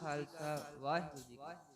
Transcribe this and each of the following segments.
ਖਾਲਸਾ ਵਾਹਿਗੁਰੂ ਜੀ ਕੀ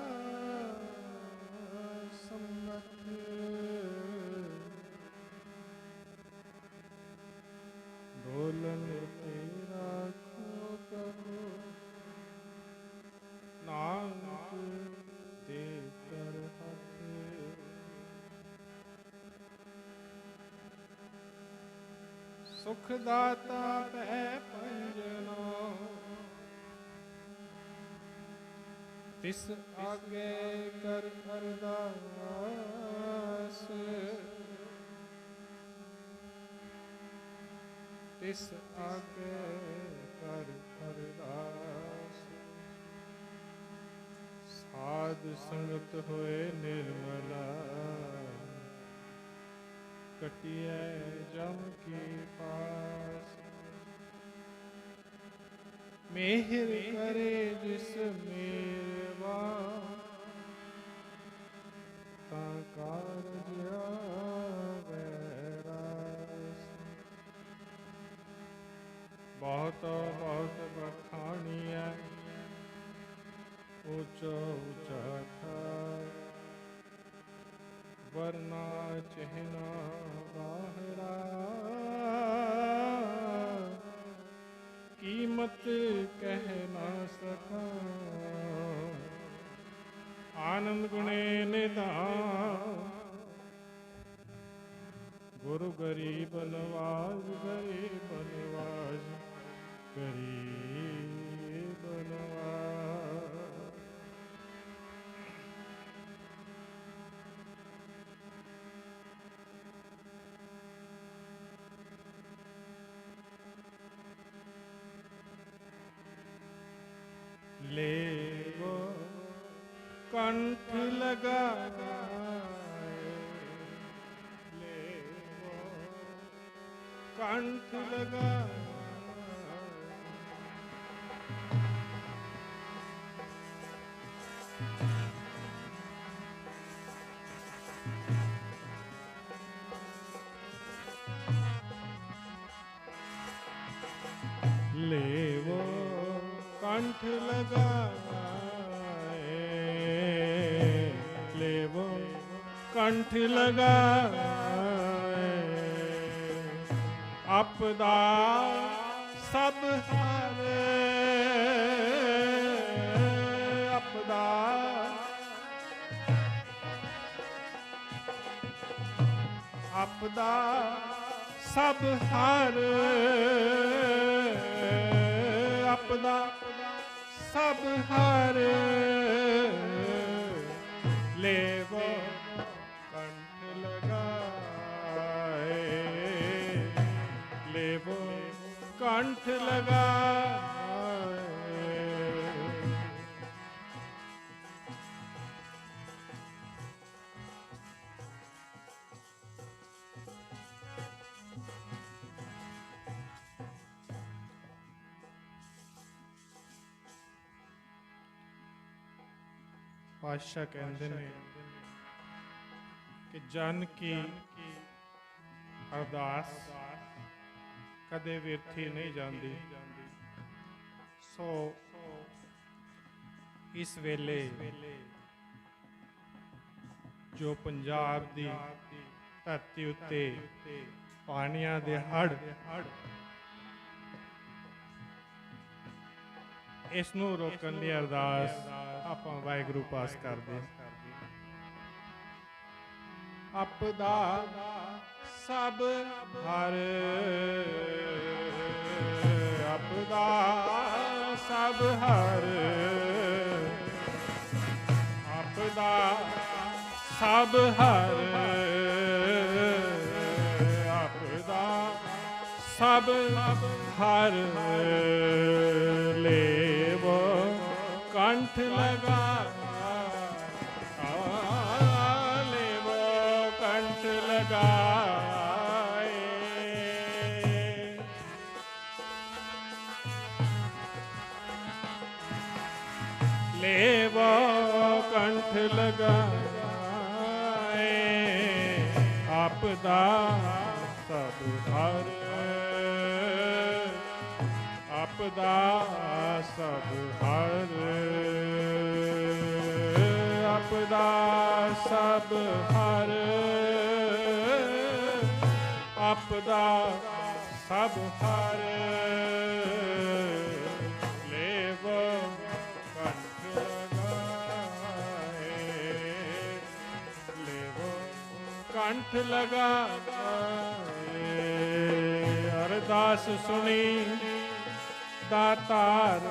ਸੁਖ ਦਾਤਾ ਭੈ ਪੰਜਨੋ। ਤਿਸ ਆਗੇ ਕਰ ਅਰਦਾਸ। ਤਿਸ ਆਗੇ ਕਰ ਅਰਦਾਸ। ਸਾਧ ਸੰਗਤ ਹੋਏ ਨਿਰਮਲਾ। कटिए जम के पास। मेहर करे जिस का कारज बहुत बहुत बखानिया। ऊँचा ऊँचा था। ਵਰਨਾ ਚਹਿਨਾ ਬਾਹਰਾ। ਕੀਮਤ ਕਹਿ ਨਾ ਸਕਾ। ਆਨੰਦ ਗੁਣੇ ਨਿਧਾਨ। ਗੁਰੂ ਗਰੀਬ ਨਵਾਜ਼ ਗਰੀਬ ਨਵਾਜ਼ ਗਰੀਬ ਨਵਾਜ਼। कंठ लगाए लेवो कंठ लगाए लेवो कंठ लगाए ਆਪਦਾ ਸਭ ਹਰੇ ਆਪਦਾ ਆਪਦਾ ਸਭ ਹਰੇ ਆਪਦਾ ਸਭ ਹਰੇ ਪਾਤਸ਼ਾਹ ਕਹਿੰਦੇ ਨੇ ਕਿ ਜਨ ਕੀ ਅਰਦਾਸ ਕਦੇ ਵਿਅਰਥੀ ਨਹੀਂ ਜਾਂਦੀ। ਸੋ ਇਸ ਵੇਲੇ ਜੋ ਪੰਜਾਬ ਦੀ ਧਰਤੀ ਉੱਤੇ ਪਾਣੀਆਂ ਦੇ ਹੜ ਇਸ ਨੂੰ ਰੋਕਣ ਲਈ ਅਰਦਾਸ ਆਪਾਂ ਵਾਹਿਗੁਰੂ ਪਾਸ ਕਰਦੇ ਆਪਦਾ ਸਭ ਹਰ, ਆਪਦਾ ਸਭ ਹਰ। ਆਪਦਾ ਸਭ ਹਰ, ਆਪਦਾ ਸਭ ਹਰ। ਲੇ ਕੰਠ ਲਗਾ ਆ ਲੇਵ ਕੰਠ ਲਗਾਏ। ਲੇਵ ਕੰਠ ਲਗਾਏ ਆਪਦਾ ਸਭ ਹਰ ਆਪਦਾ ਸਭ ਹਰ ਆਪਦਾ ਸਭ ਹਰ ਆਪਦਾ ਸਭ ਹਰ ਲੇਵ ਕੰਠ ਲਗਾਏ, ਲੇਵ ਕੰਠ ਲਗਾਏ, ਅਰਦਾਸ ਸੁਣੀ ਦਾਤਾਰ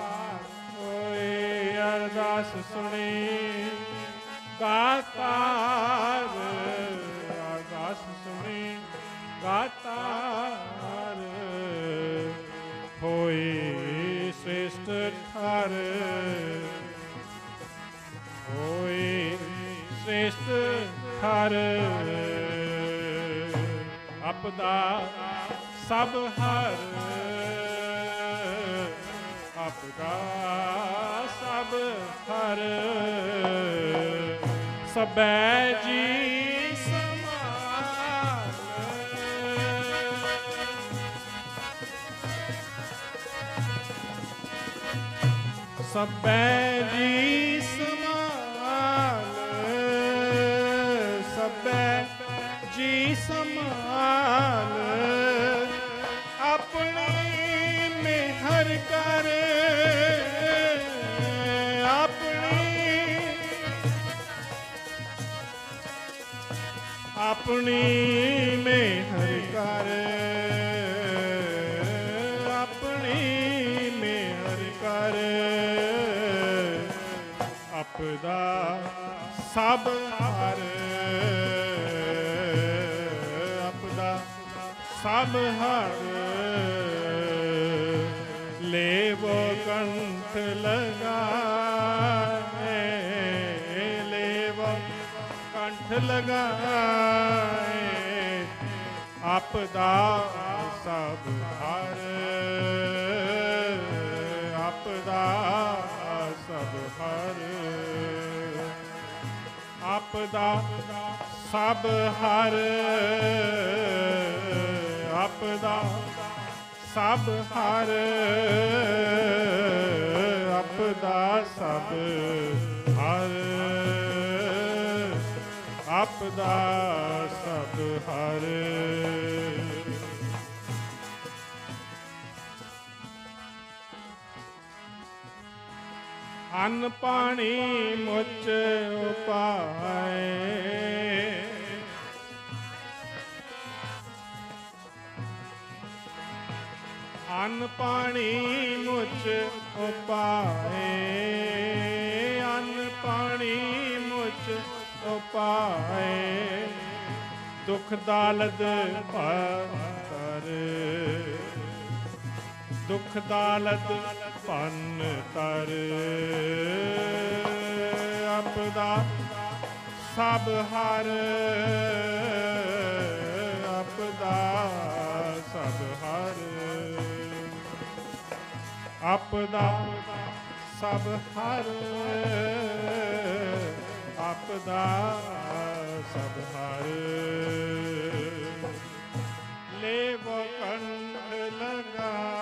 ਓਏ ਅਰਦਾਸ ਸੁਣੀ। ਦਾਤਾਰ ਸਬੈ ਜੀ ਸਮਾਲ ਸਬੈ ਜੀ ਸਮਾਲ ਸਬੈ ਜੀ ਸਮਾਨ ਆਪਣੀ ਮਿਹਰ ਕਰ ਆਪਣੀ ਮਿਹਰ ਕਰ। ਆਪਣੀ ਮਿਹਰ ਕਰ। ਆਪਦਾ ਸਭ ਹਰ। ਆਪਦਾ ਸਭ ਹਰ। ਲੇਵੋ ਕੰਠ ਲਗਾ ਕੰਠ ਲਗਾਏ ਆਪਦਾ ਸਭ ਹਰ ਆਪਦਾ ਸਭ ਹਰ ਆਪਦਾ ਸਭ ਹਰ ਆਪਦਾ ਸਭ ਹਰ ਆਪਦਾ ਸਭ ਹਰ। ਆਪਦਾ ਸਭ ਹਰ। ਅੰਨ ਪਾਣੀ ਮੁੱਚ ਉਪਾਏ। ਅੰਨ ਪਾਣੀ ਮੁਝ ਉਪਾਏ। ਉਪਾਏ ਦੁਖ ਦਾਲਦ ਭਰ ਦੁਖ ਦਾਲਦ ਪੰਨ ਤਰ ਆਪਦਾ ਸਭ ਹਰ ਆਪਦਾ ਸਭ ਹਰ। ਆਪਦਾ ਸਭ ਹਰ। ਆਪਦਾ ਸਭ ਹਰ। ਲੇਵ ਕੰਠ ਲਗਾਏ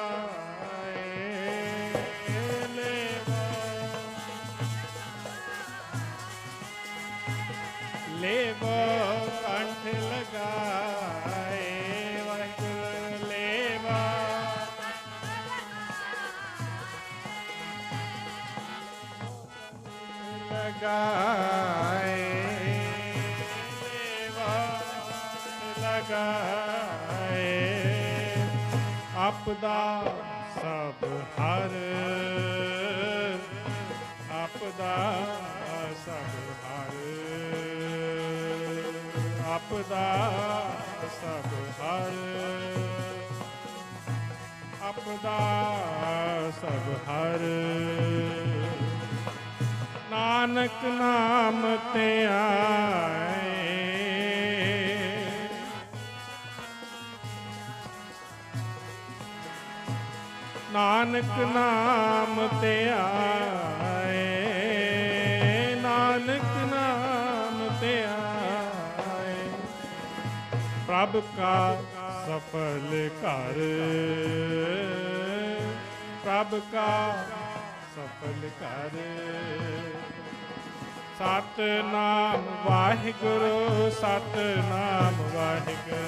ਲੇਵ। ਲੇਵ ਕੰਠ ਲਗਾਏ ਵਾਹਿਗੁਰੂ ਲੇਵਾ। ਲਗਾਏ ਆਪਦਾ ਸਭ ਹਰ, ਆਪਦਾ ਸਭ ਹਰ, ਆਪਦਾ ਸਭ ਹਰ, ਆਪਦਾ ਸਭ ਹਰ। ਨਾਨਕ ਨਾਮ ਤੇ ਆਏ ਨਾਨਕ ਨਾਮ ਤੇ ਆਏ। ਨਾਨਕ ਨਾਮ ਤੇ ਆਏ। ਪ੍ਰਭ ਕਾ ਸਫਲ ਘਰ। ਪ੍ਰਭ ਕਾ ਸਫਲ ਘਰ। ਸਤਨਾਮ ਵਾਹਿਗੁਰੂ ਸਤਨਾਮ ਵਾਹਿਗੁਰੂ।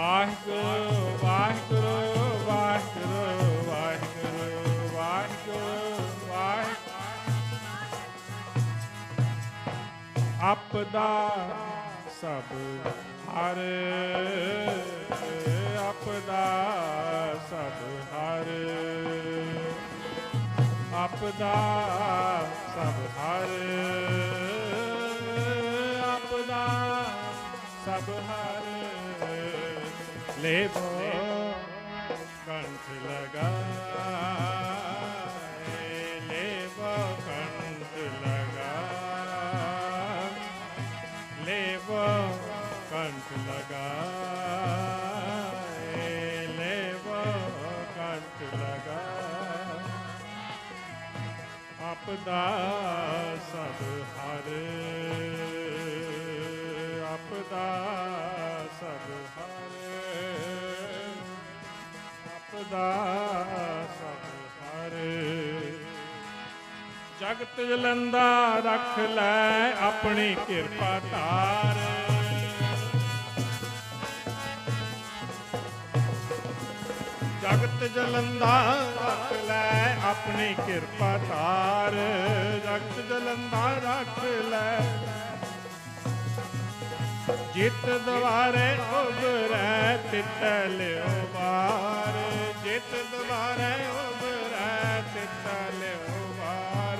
ਵਾਹਿਗੁਰੂ ਵਾਹਿਗੁਰੂ ਵਾਹਿਗੁਰੂ ਵਾਹਿਗੁਰੂ ਵਾਹਿਗੁਰੂ ਵਾਹਿਗੁਰੂ ਆਪਦਾ ਸਭ ਹਰ ਆਪਦਾ ਸਭ ਹਰ ਆਪਦਾ ਸਭ ਹਰ ਆਪਦਾ ਸਭ ਹਰ लेपो कंठ लगाए लेपो कंठ लगा लेपो कंठ लगाए लेपो कंठ लगा ਆਪਦਾ ਸਭ ਹਰ ਆਪਦਾ ਆਪਦਾ ਸਭ ਹਰ ਜਗਤ ਜਲੰਦਾ ਰੱਖ ਲੈ ਆਪਣੀ ਕਿਰਪਾ ਧਾਰ। ਜਗਤ ਜਲੰਦਾ ਰੱਖ ਲੈ ਆਪਣੀ ਕਿਰਪਾ ਧਾਰ। ਜਗਤ ਜਲੰਦਾ ਰੱਖ ਲੈ। ਜਿਤ ਦਵਾਰੇ ਉਬਰੈ ਤਿਤਲ ਉਬਾਰ ਜਿਤ ਦਵਾਰੇ ਉਬਰੈ ਤਿਤਲ ਉਬਾਰ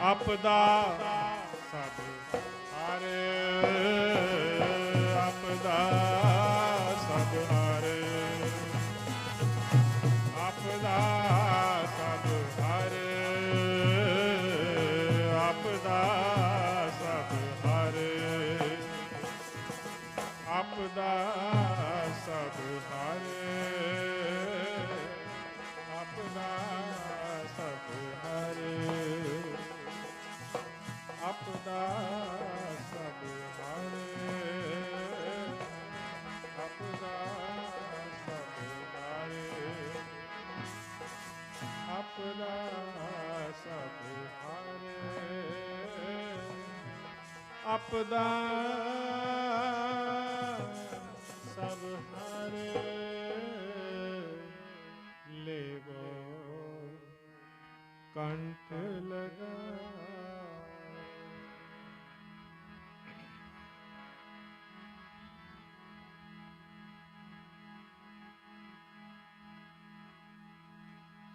ਆਪਦਾ ਸਭ ਹਰ। ਆਪਦਾ ਸਭ ਹਰ। ਆਪਦਾ ਸਭ ਹਰ। ਆਪਦਾ ਸਭ ਹਰ। ਆਪਦਾ ਸਭ ਹਰ। ਆਪਦਾ ਸਭ ਹਰ ਲੇਵੋ। ਕੰਠ ਲਗਾ।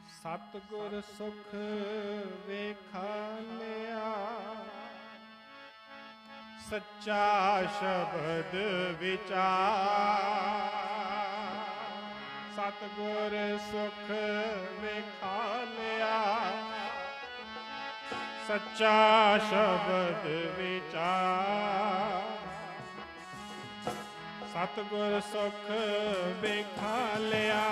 ਸਤਿਗੁਰ ਸੁਖ ਵੇਖਾ ਲਿਆ। ਸੱਚਾ ਸ਼ਬਦ ਵਿਚਾਰ। ਸਤਿਗੁਰ ਸੁਖ ਵਿਖਾਲਿਆ ਸੱਚਾ ਸ਼ਬਦ ਵਿਚਾਰ। ਸਤਿਗੁਰ ਸੁਖ ਵਿਖਾਲਿਆ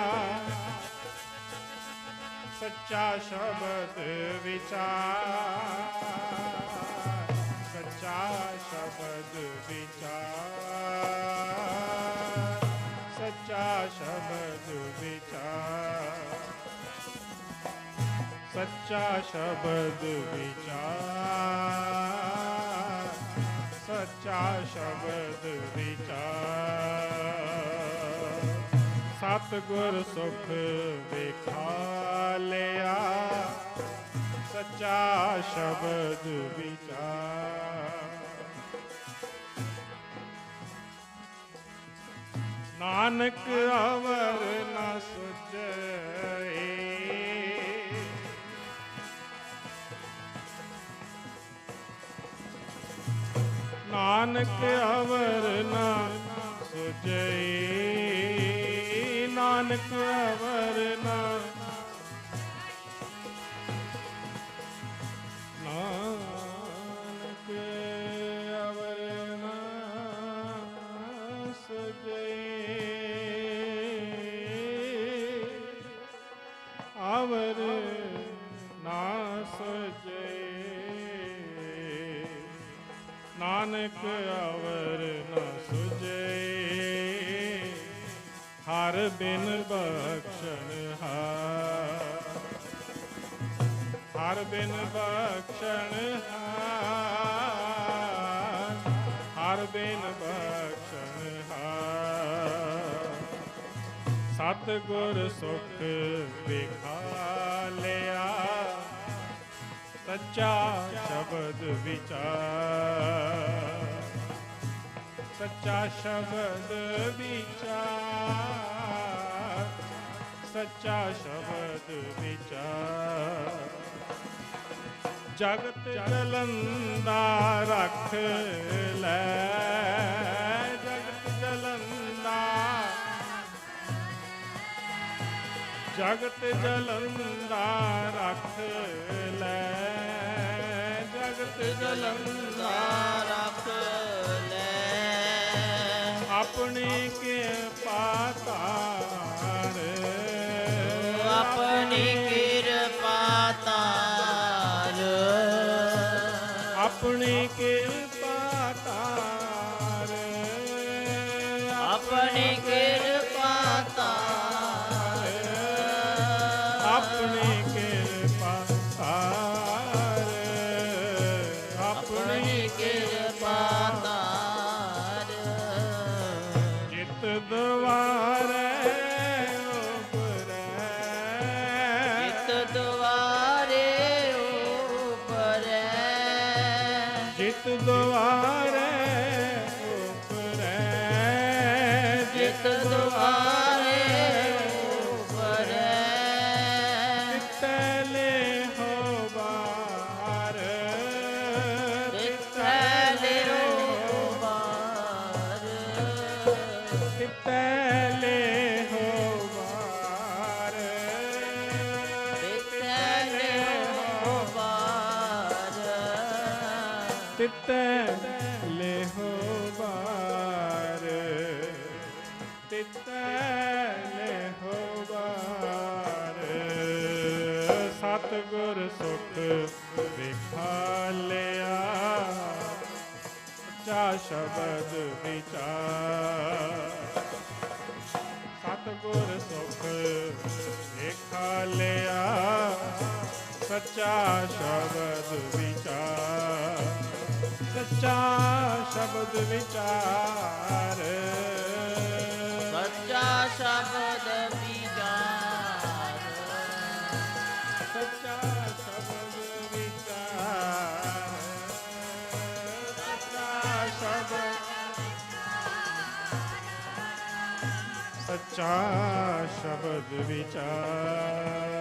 ਸੱਚਾ ਸ਼ਬਦ ਵਿਚਾਰ। ਸੱਚਾ ਸ਼ਬਦ ਵਿਚਾਰ, ਸੱਚਾ ਸ਼ਬਦ ਵਿਚਾਰ। ਸਤਿਗੁਰ ਸੁਖ ਵੇਖਾ ਲਿਆ, ਸੱਚਾ ਸ਼ਬਦ ਵਿਚਾਰ। ਨਾਨਕ ਅਵਰ ਨਾ ਸੁਝੇ ਨਾਨਕ ਅਵਰ ਨ ਸੁਝੇ ਨਾਨਕ ਅਵਰ ਨਾਨਕ ਅਵਰ ਨ ਸੁਝੇ। ਹਰ ਬਿਨ ਬਖਸ਼ਣ ਹਾਰ। ਹਰ ਬਿਨ ਬਖਸ਼ਣ ਹਾਰ। ਹਰ ਬਿਨ ਬਖਸ਼ਣ ਹਾਰ। ਸਤ ਗੁਰ ਸੁਖ ਵਿਖਾ। ਸੱਚਾ ਸ਼ਬਦ ਵਿਚਾਰ। ਸੱਚਾ ਸ਼ਬਦ ਵਿਚਾਰ। ਸੱਚਾ ਸ਼ਬਦ ਵਿਚਾਰ। ਜਗਤ ਜਲੰਦਾ ਰੱਖ ਲੈ। ਜਗਤ ਜਲੰਦਾ ਜਗਤ ਜਲੰਦਾ ਰੱਖ ਲੈ। ਜਗਤ ਜਲੰਦਾ ਰੱਖ ਲੈ। ਆਪਣੀ ਕਿਰਪਾ ਧਾਰ ਆਪਣੀ ਕਿਰਪਾ ਤਾਰ ਆਪਣੀ ਕਿਰਪਾ ਧਾਰ ਆਪਣੀ ਕਿਰਪਾ ਵਿਚਾਰ ਸਤਿਗੁਰ ਸੁਖ ਵੇਖਾ ਲਿਆ ਸੱਚਾ ਸ਼ਬਦ ਵਿਚਾਰ। ਸੱਚਾ ਸ਼ਬਦ ਵਿਚਾਰ। ਸੱਚਾ ਸ਼ਬਦ ਸੱਚਾ ਸ਼ਬਦ ਵਿਚਾਰ।